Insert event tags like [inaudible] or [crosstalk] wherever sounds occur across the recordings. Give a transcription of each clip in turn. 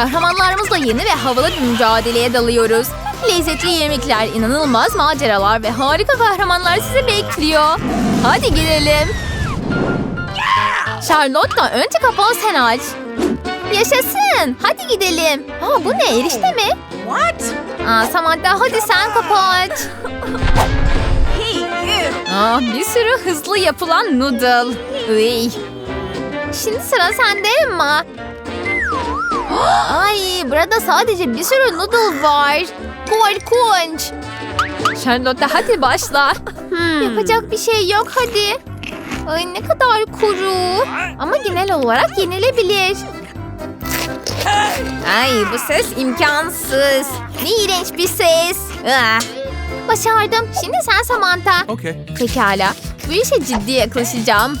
Kahramanlarımızla yeni ve havalı bir mücadeleye dalıyoruz. Lezzetli yemekler, inanılmaz maceralar ve harika kahramanlar sizi bekliyor. Hadi gidelim. Charlotte önce kapağı sen aç. Yaşasın. Hadi gidelim. Aa, bu ne erişte mi? What? Aa, Samantha hadi sen kapağı aç. Aa, bir sürü hızlı yapılan noodle. Iy. Şimdi sıra sende Emma. Ay burada sadece bir sürü noodle var. Korkunç. Charlotte hadi başla. Yapacak bir şey yok hadi. Ay ne kadar kuru. Ama genel olarak yenilebilir. Ay bu ses imkansız. Ne iğrenç bir ses. Ah. Başardım. Şimdi sen Samantha. Okay. Pekala. Bu işe ciddi yaklaşacağım.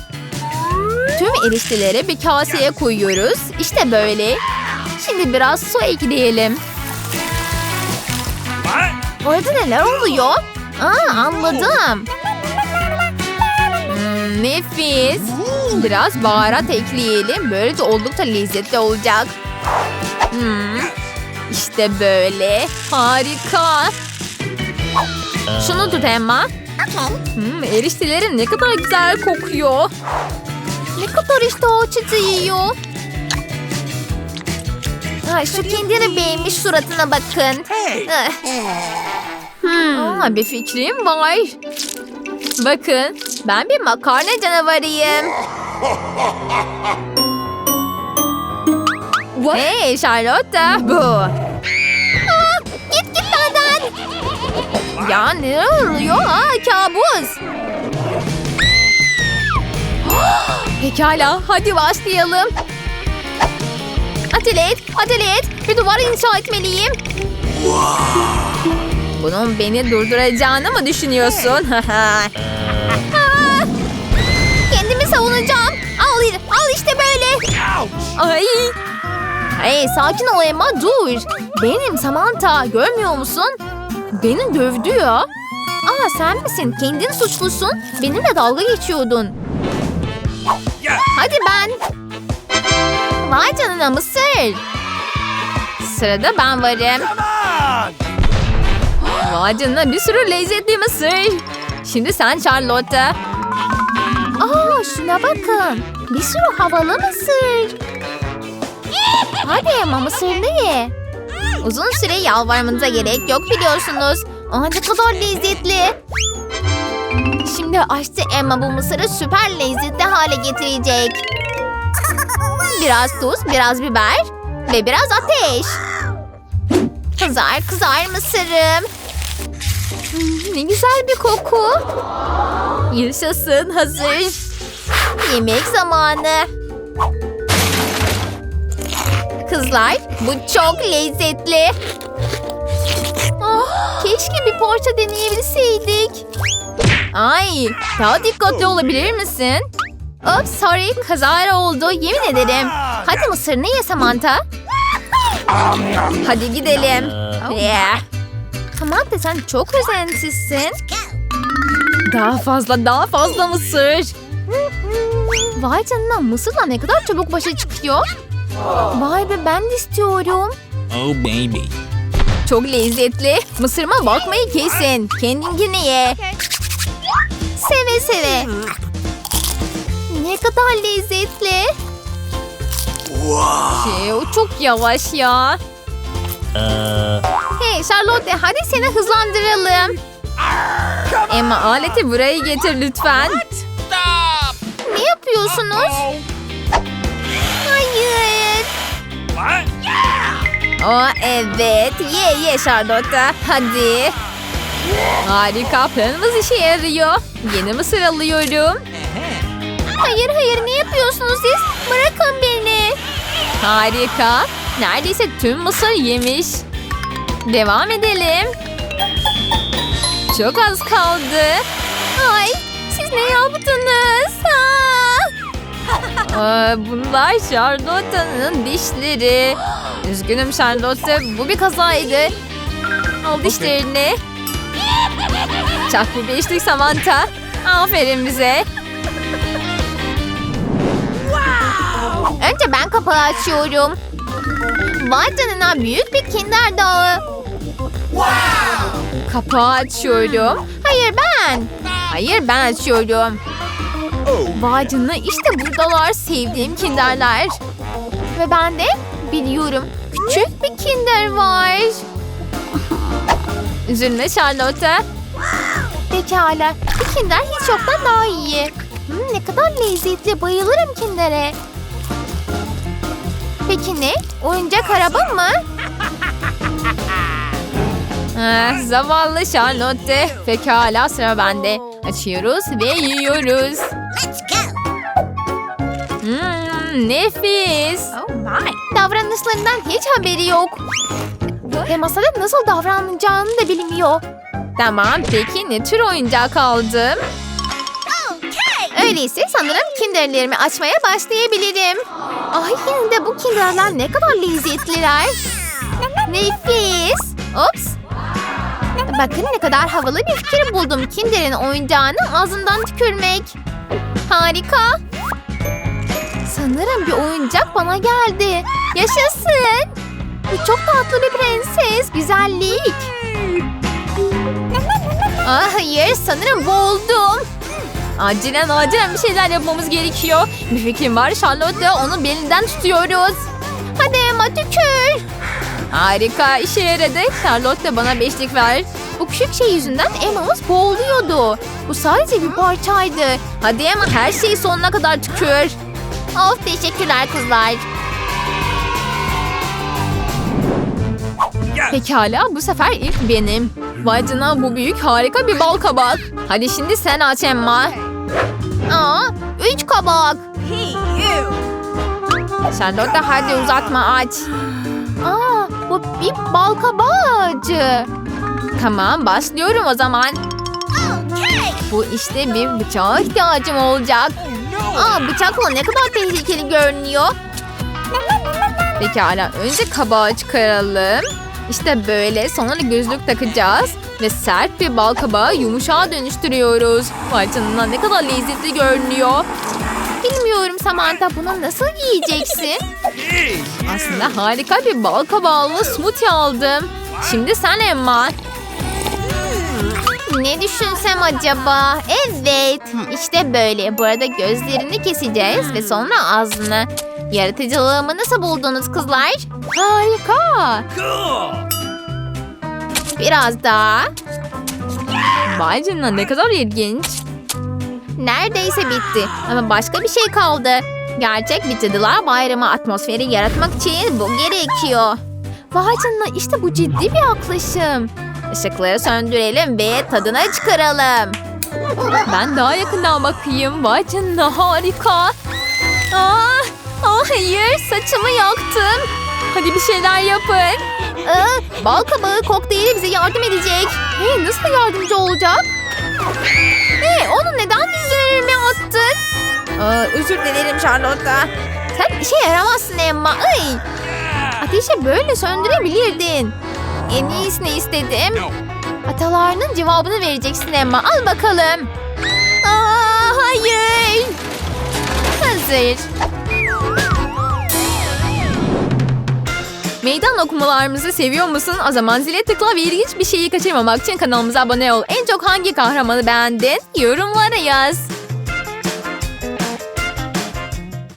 Tüm erişteleri bir kaseye koyuyoruz. İşte böyle. Şimdi biraz su ekleyelim. Orada neler oluyor? Aa anladım. Hmm, nefis. Biraz baharat ekleyelim. Böylece oldukça lezzetli olacak. Hmm, işte böyle. Harika. Şunu tut Emma. Hmm, eriştelerim ne kadar güzel kokuyor. Ne kadar iştah açıcı yiyor. Ay, şu kendini beğenmiş suratına bakın. Ah. Hmm, aa, bir fikrim var. Bakın ben bir makarna canavarıyım. Hey Charlotte bu. Aa, git git benden. Ya ne oluyor? Aa, kabus. [gasps] Pekala hadi başlayalım. Acele et, acele et. Bir duvar inşa etmeliyim. Bunun beni durduracağını mı düşünüyorsun? [laughs] Kendimi savunacağım. Al, al işte böyle. Ay. Hey sakin ol Emma dur. Benim Samantha görmüyor musun? Beni dövdü ya. Aa sen misin? Kendin suçlusun. Benimle dalga geçiyordun. Hadi ben. Vay canına mısır. Sırada ben varım. Vay canına bir sürü lezzetli mısır. Şimdi sen Charlotte. Aa şuna bakın. Bir sürü havalı mısır. Hadi ama mısırını ye. Uzun süre yalvarmanıza gerek yok biliyorsunuz. Aa ne kadar lezzetli. Şimdi aşçı Emma bu mısırı süper lezzetli hale getirecek. Biraz tuz, biraz biber ve biraz ateş. Kızar kızar mısırım. Hmm, Ne güzel bir koku. Yaşasın hazır. Yemek zamanı. Kızlar bu çok lezzetli. Ah, keşke bir parça deneyebilseydik. Ay daha dikkatli olabilir misin? Oops sorry kazara oldu yemin ederim. Hadi mısırını ye Samantha. Hadi gidelim. Yeah. Samantha sen çok özensizsin. Daha fazla daha fazla mısır. Vay canına mısırla ne kadar çabuk başa çıkıyor. Vay be ben de istiyorum. Oh, baby. Çok lezzetli. Mısırıma bakmayı kesin. Kendinkini ye. Seve seve. Kadar lezzetli. Şey, o çok yavaş ya. Hey Charlotte hadi seni hızlandıralım. Emma aleti buraya getir lütfen. Ne yapıyorsunuz? Hayır. Aa evet. Ye ye Charlotte. Hadi. Harika. Planımız işe yarıyor. Yeni mısır alıyorum. Hayır hayır ne yapıyorsunuz siz? Bırakın beni. Harika. Neredeyse tüm mısır yemiş. Devam edelim. Çok az kaldı. Ay siz ne yaptınız? Aa! Aa, bunlar Charlotte'nin dişleri. Üzgünüm Charlotte. Bu bir kazaydı. Al dişlerini. Çak bir beşlik Samantha. Aferin bize. Önce ben kapağı açıyorum. Vay canına büyük bir kinder dağı. Kapağı açıyorum. Hayır ben. Hayır ben açıyorum. Vay canına işte buradalar sevdiğim kinderler. Ve ben de biliyorum küçük bir kinder var. Üzülme Charlotte. Pekala. Bu kinder hiç yoktan daha iyi. Hmm, ne kadar lezzetli. Bayılırım kindere. Peki ne? Oyuncak araba mı? [laughs] Ah, zavallı Charlotte. Pekala sıra bende. Açıyoruz ve yiyoruz. Let's go. Hmm, nefis. Oh my. Davranışlarından hiç haberi yok. Ve masada nasıl davranacağını da bilmiyor. Tamam peki ne tür oyuncak aldım? Öyleyse sanırım kinderlerimi açmaya başlayabilirim. Ay yine bu kinderler ne kadar lezzetliler. Nefis. Ops. Bakın ne kadar havalı bir fikir buldum. Kinder'in oyuncağını ağzından tükürmek. Harika. Sanırım bir oyuncak bana geldi. Yaşasın. Bu çok tatlı bir prenses. Güzellik. Ah hayır sanırım boğuldum. Acilen acilen bir şeyler yapmamız gerekiyor. Bir fikrim var Charlotte onu belinden tutuyoruz. Hadi Emma tükür. Harika işe yaradı. Charlotte bana beşlik ver. Bu küçük şey yüzünden Emma'mız boğuluyordu. Bu sadece bir parçaydı. Hadi Emma her şeyi sonuna kadar tükür. Of teşekkürler kızlar. Pekala bu sefer ilk benim. Vay canına bu büyük harika bir bal kabak. Hadi şimdi sen aç Emma. Aa, üç kabak. Hey you. Charlotte hadi uzatma aç. Aa, bu bir bal kabağı ağacı. Tamam başlıyorum o zaman. Okay. Bu işte bir bıçağa ihtiyacım olacak. Aa, bıçakla ne kadar tehlikeli görünüyor. Pekala önce kabağı çıkaralım. İşte böyle sonra gözlük takacağız. Ve sert bir bal kabağı yumuşağa dönüştürüyoruz. Vay canına ne kadar lezzetli görünüyor. Bilmiyorum Samantha bunu nasıl yiyeceksin? Aslında harika bir bal kabağlı smoothie aldım. Şimdi sen Emma. Ne düşünsem acaba? Evet. işte böyle. Bu arada gözlerini keseceğiz ve sonra ağzını. Yaratıcılığımı nasıl buldunuz kızlar? Harika. Biraz daha. Vay canına ne kadar ilginç. Neredeyse bitti ama başka bir şey kaldı. Gerçek bir cadılar bayramı atmosferi yaratmak için bu gerekiyor. Vay canına işte bu ciddi bir yaklaşım. Işıkları söndürelim ve tadına çıkaralım. Ben daha yakından bakayım. Vay canına harika. Aa, aa hayır saçımı yaktım. Hadi bir şeyler yapın. Aa, bal kabağı kokteyli bize yardım edecek. Hey, nasıl yardımcı olacak? Hey, onu neden üzerime attın? Aa, özür dilerim Charlotte. Sen işe yaramazsın Emma. Ay. Ateşi böyle söndürebilirdin. En iyisini istedim. Hatalarının cevabını vereceksin Emma. Al bakalım. Aa, hayır. Hazır. Meydan okumalarımızı seviyor musun? O zaman zile tıkla ve ilginç bir şeyi kaçırmamak için kanalımıza abone ol. En çok hangi kahramanı beğendin? Yorumlara yaz.